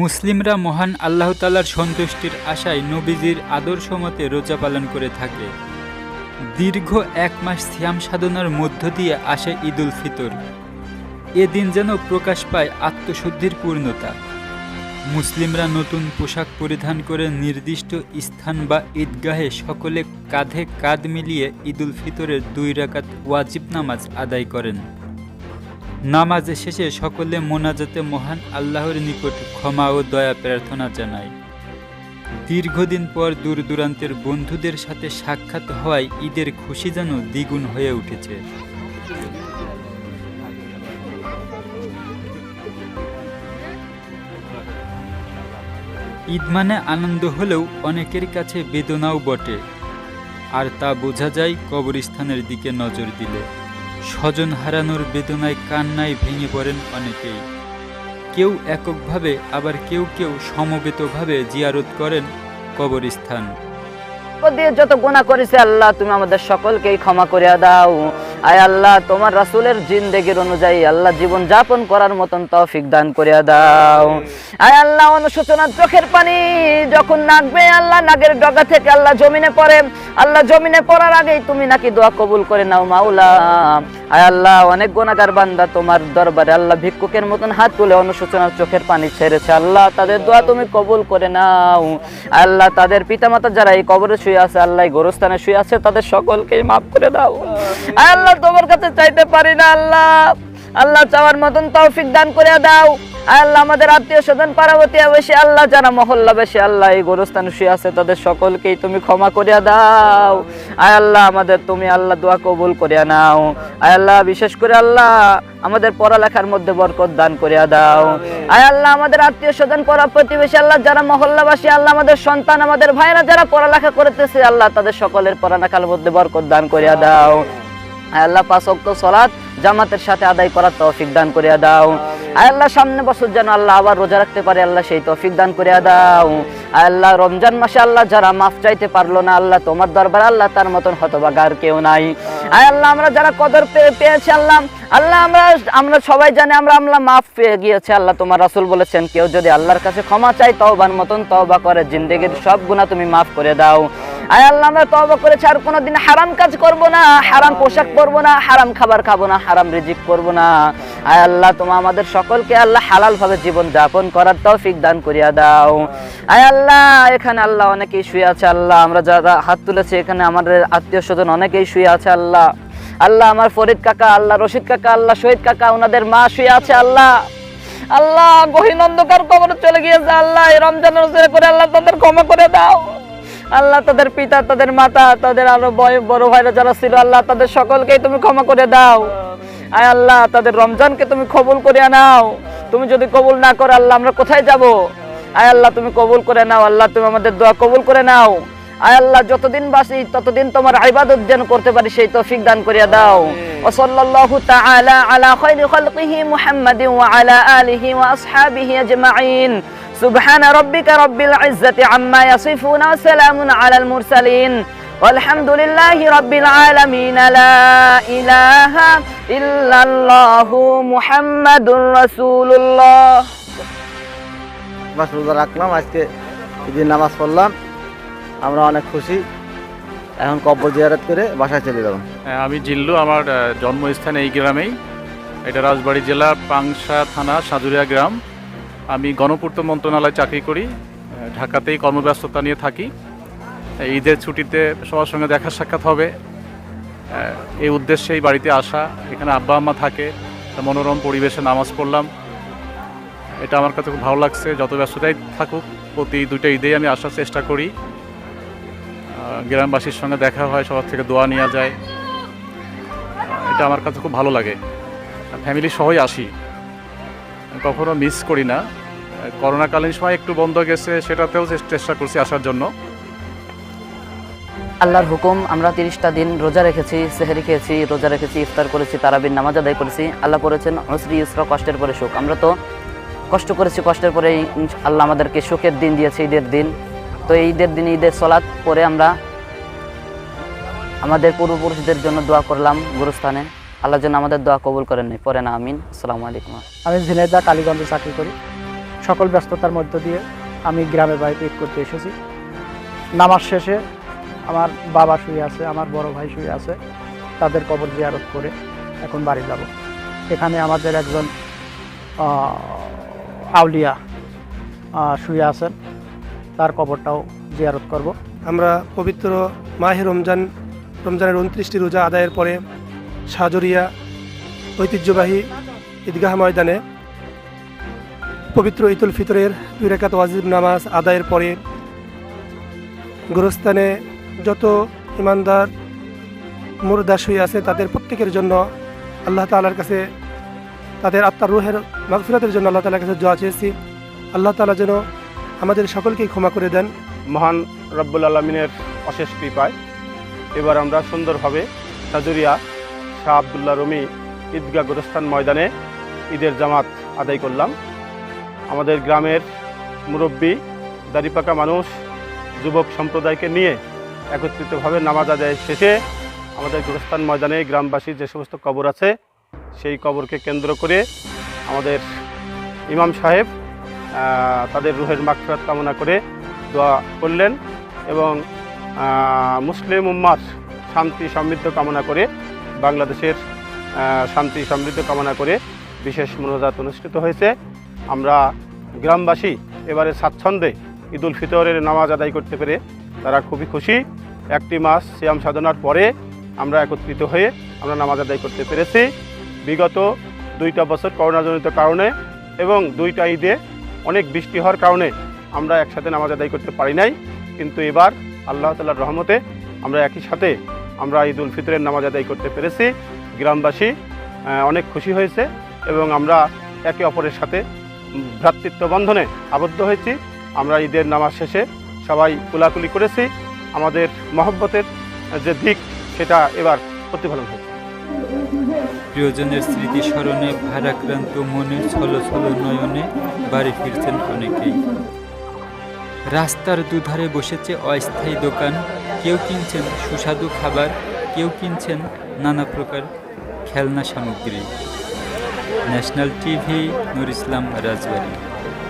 মুসলিমরা মহান আল্লাহ তালার সন্তুষ্টির আশায় নবীজির আদর্শ মতে রোজা পালন করে থাকে। দীর্ঘ এক মাস সিয়াম সাধনার মধ্য দিয়ে আসে ঈদুল ফিতর। এদিন যেন প্রকাশ পায় আত্মশুদ্ধির পূর্ণতা। মুসলিমরা নতুন পোশাক পরিধান করে নির্দিষ্ট স্থান বা ঈদগাহে সকলে কাঁধে কাঁধ মিলিয়ে ঈদুল ফিতরের দুই রাকাত ওয়াজিব নামাজ আদায় করেন। নামাজের শেষে সকলে মোনাজাতে মহান আল্লাহর নিকট ক্ষমা ও দয়া প্রার্থনা জানায়। দীর্ঘদিন পর দূর দূরান্তের বন্ধুদের সাথে সাক্ষাৎ হওয়ায় ঈদের খুশি যেন দ্বিগুণ হয়ে উঠেছে। ঈদ মানে আনন্দ হলেও অনেকের কাছে বেদনাও বটে, আর তা বোঝা যায় কবরস্থানের দিকে নজর দিলে। স্বজন হারানোর বেদনায় কান্নায় ভেঙে পড়েন অনেকেই। কেউ এককভাবে, আবার কেউ কেউ সমবেতভাবে জিয়ারত করেন কবরস্থান। দিয়ে যত গুণা করেছে আল্লাহ, তুমি আমাদের সকলকেই ক্ষমা করিয়া দাও। আয় আল্লাহ, তোমার রাসুলের জিন্দেগির অনুযায়ী আল্লাহ জীবন যাপন করার মতন তৌফিক দান করিয়া দাও। আয় আল্লাহ অনুশোচনার চোখের পানি, যখন নাগবে আল্লাহ নাগের ডগা থেকে আল্লাহ জমিনে পড়ে। আল্লাহ জমিনে পড়ার আগেই তুমি নাকি দোয়া কবুল করে নাও মাওলা। আয় আল্লাহ, অনেক গোনাগার বান্দা তোমার দরবারে। আল্লাহ ভিক্ষুকের মতন হাত তুলে অনুশোচনার চোখের পানি ছেড়েছে। আল্লাহ, তাদের দোয়া তুমি কবুল করে নাও। আল্লাহ, তাদের পিতামাতা যারা এই কবরে শুয়ে আছে, আল্লাহ গোরস্থানে শুয়ে আছে, তাদের সকলকেই মাফ করে দাও। আয় আল্লাহ, তোমার কাছে চাইতে পারি না, আল্লাহ। আল্লাহ চাওয়ার মতন তৌফিক দান করে দাও। আল্লাহ আমাদের আত্মীয় স্বজন, পার্বতী বেশি আল্লাহ যারা মহল্লা বেশি আল্লাহ এই গোরস্থানে শুয়ে আছে, তাদের সকলকেই তুমি ক্ষমা করিয়া দাও। আয় আল্লাহ, আমাদের তুমি আল্লাহ দোয়া কবুল করিয়া নাও। আয় আল্লাহ, বিশেষ করে আল্লাহ আমাদের পড়ালেখার মধ্যে বরকত দান করিয়া দাও। আয় আল্লাহ, আমাদের আত্মীয় স্বজন পরা প্রতিবেশী, আল্লাহ যারা মহল্লাবাসী আল্লাহ আমাদের সন্তান, আমাদের ভাইরা যারা পড়ালেখা করতেছে, আল্লাহ তাদের সকলের পড়ালেখার মধ্যে বরকত দান করিয়া দাও। আয় আল্লাহ, পাঁচ অক্ত সলাৎ জামাতের সাথে আদায় করার তৌফিক দান করিয়া দাও। আল্লাহ, সামনে বছর যেন আল্লাহ আবার রোজা রাখতে পারে, আল্লাহ সেই তৌফিক দান করিয়া দাও। আল্লাহ, রমজান মাসে আল্লাহ যারা মাফ চাইতে পারল না, আল্লাহ তোমার দরবার আল্লাহ তার মতন হতবাগা আর কেউ নাই। আয় আল্লাহ, আমরা যারা কদর পেয়ে পেয়েছি আল্লাহ আল্লাহ আমরা আমরা সবাই জানি আমরা আমরা মাফ পেয়ে গিয়েছি। আল্লাহ তোমার রাসূল বলেছেন, কেউ যদি আল্লাহর কাছে ক্ষমা চাই তওবার মতন তওবা করে, জিন্দেগির সব গুনাহ তুমি মাফ করে দাও। আয় আল্লাহ, আমরা তওবা করেছি, আর কোনোদিন হারাম কাজ করব না, হারাম পোশাক পরবো না, হারাম খাবার খাব না হারাম রিজিক করব না। আয় আল্লাহ, তোমা আমাদের সকলকে আল্লাহ হালাল ভাবে জীবন যাপন করার তৌফিক দান করিয়া দাও। আয় আল্লাহ, এখানে আল্লাহ অনেকেই শুয়ে আছে, আল্লাহ, আমরা যারা হাত তুলেছি, এখানে আমাদের আত্মীয় স্বজন অনেকেই শুয়ে আছে, আল্লাহ। আল্লাহ, আমার ফরিদ কাকা, আল্লাহ, রশিদ কাকা, আল্লাহ, শহীদ কাকা ওনাদের মা শুয়ে আছে, আল্লাহ। আল্লাহ, গহীন অন্ধকার কবরে চলে গিয়েছে, আল্লাহ, এই রমজানের রোজা করে আল্লাহ তাদের ক্ষমা করে দাও। আল্লাহ তাদের পিতা তাদের মাতা তাদের আরও বড় ভাইরা যারা ছিল আল্লাহ তাদের সকলকেই তুমি ক্ষমা করে দাও। আয় আল্লাহ তাদের রমজানকে তুমি কবুল করে নাও। তুমি যদি কবুল না করো আল্লাহ আমরা কোথায় যাব? আয় আল্লাহ তুমি কবুল করে নাও। আল্লাহ তুমি আমাদের দোয়া কবুল করে নাও। আয় আল্লাহ যতদিন বাসি ততদিন তোমার ইবাদত যেন করতে পারি সেই তৌফিক দান করিয়া দাও। ওয়া সাল্লাল্লাহু তাআলা আলা খায়রি খালকিহি মুহাম্মাদিন ওয়া আলা আলিহি ওয়া সুবহান রব্বিকা রব্বিল ইজ্জাতি আম্মা ইয়াসিফুন ওয়া সালামুন আলাল মুরসালিন। আলহামদুলিল্লাহি রব্বিল আলামিন। লা ইলাহা ইল্লাল্লাহু মুহাম্মাদুর রাসূলুল্লাহ। বাস রোজা রাখলাম আজকে ঈদের নামাজ পড়লাম। আমরা অনেক খুশি। এখন কবর জিয়ারত করে বাসায় চলে যাব। হ্যাঁ, আমি জিল্লু আমার জন্মস্থান এই গ্রামেই। এটা রাজবাড়ী জেলা পাংশা থানা সাজুরিয়া গ্রাম। আমি গণপূর্ত মন্ত্রণালয়ে চাকরি করি ঢাকাতেই কর্মব্যস্ততা নিয়ে থাকি। ঈদের ছুটিতে সবার সঙ্গে দেখা সাক্ষাৎ হবে। এই উদ্দেশ্যেই বাড়িতে আসা। এখানে আব্বা আম্মা থাকে মনোরম পরিবেশে নামাজ পড়লাম। এটা আমার কাছে খুব ভালো লাগছে, যত ব্যস্ততাই থাকুক, প্রতি দুইটা ঈদেই আমি আসার চেষ্টা করি। গ্রামবাসীর সঙ্গে দেখা হয়, সবার থেকে দোয়া নেওয়া যায়। এটা আমার কাছে খুব ভালো লাগে। ফ্যামিলি সহই আসি। কখনো মিস করি না। করোনাকালীন সময় একটু বন্ধ গেছে, সেটাতেও চেষ্টা করছি আসার জন্য। আল্লাহর হুকুম, আমরা তিরিশটা দিন রোজা রেখেছি, সেহেরি খেয়েছি, রোজা রেখেছি, ইফতার করেছি, তারাবির নামাজ আদায় করেছি। আল্লাহ করেছেন হসরি ইসরা, কষ্টের পরে সুখ। আমরা তো কষ্ট করেছি, কষ্টের পরে আল্লাহ আমাদেরকে সুখের দিন দিয়েছে, ঈদের দিন। তো ঈদের দিন, ঈদের সলাৎ পরে আমরা আমাদের পূর্বপুরুষদের জন্য দোয়া করলাম, গুরুস্থানে। আল্লাহ যেন আমাদের দোয়া কবুল করেন নাই। পরে না আমিন। আসসালামু আলাইকুম। আমি ঝিনাইদা কালীগঞ্জে চাকরি করি। সকল ব্যস্ততার মধ্য দিয়ে আমি গ্রামে বাড়িতে ঈদ করতে এসেছি। নামাজ শেষে আমার বাবা শুয়ে আছে আমার বড় ভাই শুয়ে আছে। তাদের কবর জিয়ারত করে এখন বাড়ি যাব। এখানে আমাদের একজন আউলিয়া শুয়ে আছেন। তার কবরটাও জিয়ারত করব। আমরা পবিত্র মাহে রমজান রমজানের উনত্রিশটি রোজা আদায়ের পরে সাজরিয়া ঐতিহ্যবাহী ঈদগাহ ময়দানে পবিত্র ঈদুল ফিতরের দুই ওয়াজিব নামাজ আদায়ের পরে গোরস্থানে যত ইমানদার মুরদাস হয়ে আছে তাদের প্রত্যেকের জন্য আল্লাহ তালার কাছে, তাদের আত্মার রুহের মাগফিরাতের জন্য আল্লাহ তালার কাছে দোয়া চেয়েছি। আল্লাহ তালা যেন আমাদের সকলকেই ক্ষমা করে দেন। মহান রব্বুল আলমিনের অশেষ কৃপায়। এবার আমরা সুন্দরভাবে সাজুরিয়া শাহ আবদুল্লাহ রমি ঈদগাহ গোরস্থান ময়দানে ঈদের জামাত আদায় করলাম। আমাদের গ্রামের মুরব্বী, দাড়িপাকা মানুষ, যুবক সম্প্রদায়কে নিয়ে একত্রিতভাবে নামাজ আদায় শেষে আমাদের গোরস্থান ময়দানে গ্রামবাসীর যে সমস্ত কবর আছে, সেই কবরকে কেন্দ্র করে আমাদের ইমাম সাহেব তাদের রুহের মাগফিরাত কামনা করে দোয়া করলেন এবং মুসলিম উম্মার শান্তি সমৃদ্ধ কামনা করে বাংলাদেশের শান্তি, সমৃদ্ধ কামনা করে বিশেষ মনোজাত অনুষ্ঠিত হয়েছে। আমরা গ্রামবাসী এবারে স্বাচ্ছন্দ্যে ঈদুল ফিতরের নামাজ আদায় করতে পেরে তারা খুবই খুশি। একটি মাস সিয়াম সাধনার পরে আমরা একত্রিত হয়ে আমরা নামাজ আদায় করতে পেরেছি। বিগত দুইটা বছর করোনাজনিত কারণে এবং দুইটা ঈদে অনেক বৃষ্টি হওয়ার কারণে আমরা একসাথে নামাজ আদায় করতে পারি নাই। কিন্তু এবার আল্লাহ তালার রহমতে আমরা একই সাথে আমরা ঈদ উল ফিতরের নামাজ আদায় করতে পেরেছি। গ্রামবাসী অনেক খুশি হয়েছে এবং আমরা একে অপরের সাথে ভ্রাতৃত্ব বন্ধনে আবদ্ধ হয়েছি। আমরা ঈদের নামাজ শেষে সবাই কুলাকুলি করেছি। আমাদের মহব্বতের যে দিক, সেটা এবার প্রতিফলন হয়েছে। প্রিয়জনের স্মৃতি স্মরণে ভারাক্রান্ত মনে ছলো ছলো নয়নে বাড়ি ফিরছেন অনেকেই। রাস্তার দুধারে বসেছে অস্থায়ী দোকান কেউ কিনছেন সুস্বাদু খাবার, কেউ কিনছেন নানা প্রকার খেলনা সামগ্রী। National TV, Nur Islam Rajbari.